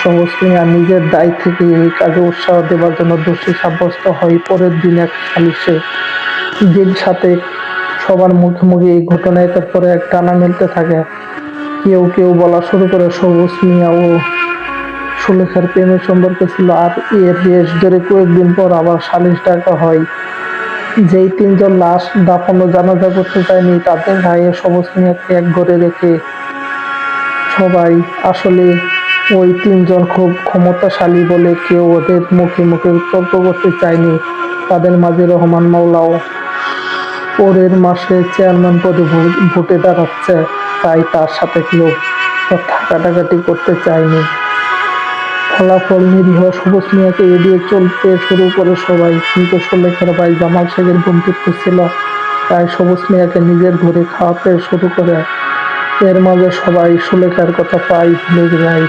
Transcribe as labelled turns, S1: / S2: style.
S1: সবুজ মিয়া নিজের দায় থেকে এই কাজে উৎসাহ দেওয়ার জন্য দোষী সাব্যস্ত হয়। পরের দিন এক সালিশে দিন সাথে সবার মুখে মুখে এই ঘটনায় তারপরে এক টানা মিলতে থাকে। কেউ কেউ বলা শুরু করে সবুজ মিয়া ও সুলেখার প্রেমের সম্পর্ক ছিল আর এর রেশ ধরে কয়েকদিন পর আবার সালিশ ডাকা হয়। যেই তিনজন লাশ দাফন ও জানাজা করতে চায়নি, তাদের গায়ে সবুজ মিয়াকে এক ঘরে রেখে সবাই আসলে ওই তিনজন খুব ক্ষমতাশালী বলে কেউ ওদের মুখে মুখে তর্ক করতে চায়নি। তাদের মাঝে রহমান মাওলাও। পরের মাসে চেয়ারম্যান পদে ভোটে দাঁড়াচ্ছে, তাই তার সাথে কেউ থাকাটাকাটি করতে চায়নি। ফলাফল নিরীহ সবুজ মিয়াকে এড়িয়ে চলতে শুরু করে সবাই। কিন্তু সুলেখার ভাই জামাল শেখের বন্ধুত্ব ছিল, তাই সবুজ মিয়াকে নিজের ঘরে খাওয়াতে শুরু করে। এর মাঝে সবাই সুলেখার কথা প্রায় ভুলে যায়